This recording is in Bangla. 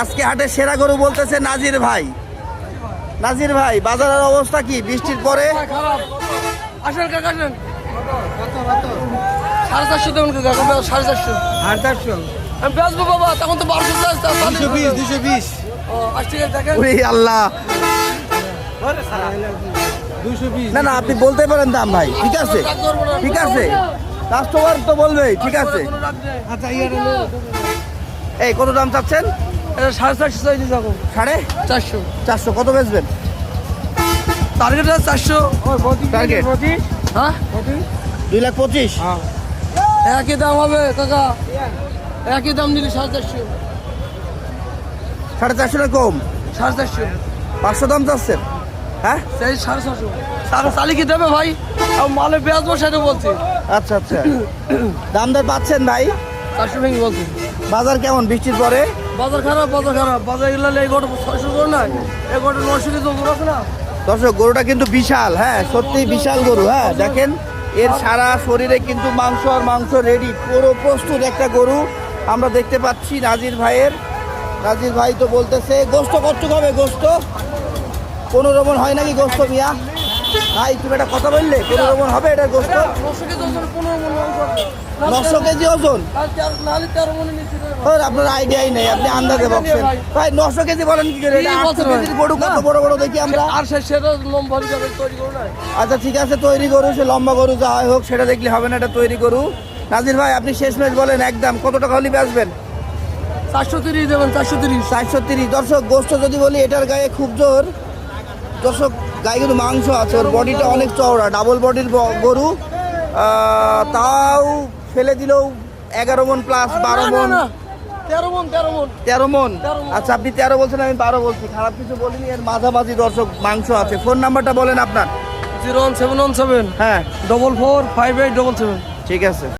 আজকে হাটে সেরা গরু বলতেছে নাজির ভাই। নাজির ভাই বাজারের অবস্থা কি? বৃষ্টির পরে? খারাপ আসেন কাকা আসেন। সাড়ে চারশো দেবেন কাকা সাড়ে চারশো। চারশো? আমি বেচবো বাবা তখন তো বারোশো দুশো বিশ আল্লাহ। দুশো বিশ। না না আপনি বলতে পারেন দাম ভাই ঠিক আছে? ঠিক আছে? কাস্টমার তো বলবেই ঠিক আছে? আচ্ছা এই কত দাম চাচ্ছেন? এটা সাড়ে চারশো চাইছি সাড়ে চারশো। চারশো কত বেচবেন? টার্গেট আছে চারশো। টার্গেট হ্যাঁ? দুই লাখ পঁচিশ? একই দাম হবে কাকা। একই দাম দিলি সাড়ে চারশো। সাড়ে চারশো না কম? সাড়ে চারশো। পাঁচশো দাম চাচ্ছেন হ্যাঁ? সেই সাড়ে টাকা চালি কি দেবে ভাই? আর মালে বেচবো সেটা বলছি। আচ্ছা আচ্ছা। দাম দর পাচ্ছেন ভাই? চারশো ভেঙে বলছি। বাজার কেমন বৃষ্টির পরে? বাজার খারাপ বাজার খারাপ। বাজার গেলে এই গোটা ছয়শো করে নাই। এই নশো কেজি ওপর আছে না? দর্শক, গরুটা কিন্তু বিশাল হ্যাঁ সত্যি বিশাল গরু হ্যাঁ দেখেন, এর সারা শরীরে কিন্তু মাংস আর মাংস রেডি পুরো প্রস্তুত একটা গরু। আমরা দেখতে পাচ্ছি নাজির ভাইয়ের, নাজির ভাই তো বলতেছে, গোস্ত কতটুকু হবে গোস্ত? পনেরো মন হয় নাকি গোস্ত, মিয়া? ভাই তুমি একটা কথা বললে? পনেরো মন হবে এটা গোস্ত? নশো কেজি ওজন আপনার আইডিয়াই নেই আপনি আন্দাজে বলছেন ভাই। নশো কেজি বলেন কি করে? গরু কত বড় বড় দেখি আমরা? আর সেটা আচ্ছা ঠিক আছে তৈরি গরু সে লম্বা গরু যা হোক সেটা দেখলে হবে না এটা তৈরি গরু। নাজির ভাই আপনি শেষ ম্যাচ বলেন একদম। কত টাকা হলে বেচবেন? চারশো তিরিশ দেবেন চারশো তিরিশ। চারশো তিরিশ। দর্শক গোস্ত যদি বলি এটার গায়ে খুব জোর। দর্শক গায়ে কিন্তু মাংস আছে ওর বডিটা অনেক চওড়া ডাবল বডির গরু তাও ফেলে দিলেও এগারো মন প্লাস বারো মন। তেরো মন তেরো মন। তেরো মন। আচ্ছা আপনি তেরো বলছেন আমি বারো বলছি। খারাপ কিছু বলিনি এর মাঝামাঝি দর্শক মাংস আছে। ফোন নাম্বারটা বলেন আপনার। Zero one seven one seven. হ্যাঁ। Double four five eight double seven ঠিক আছে।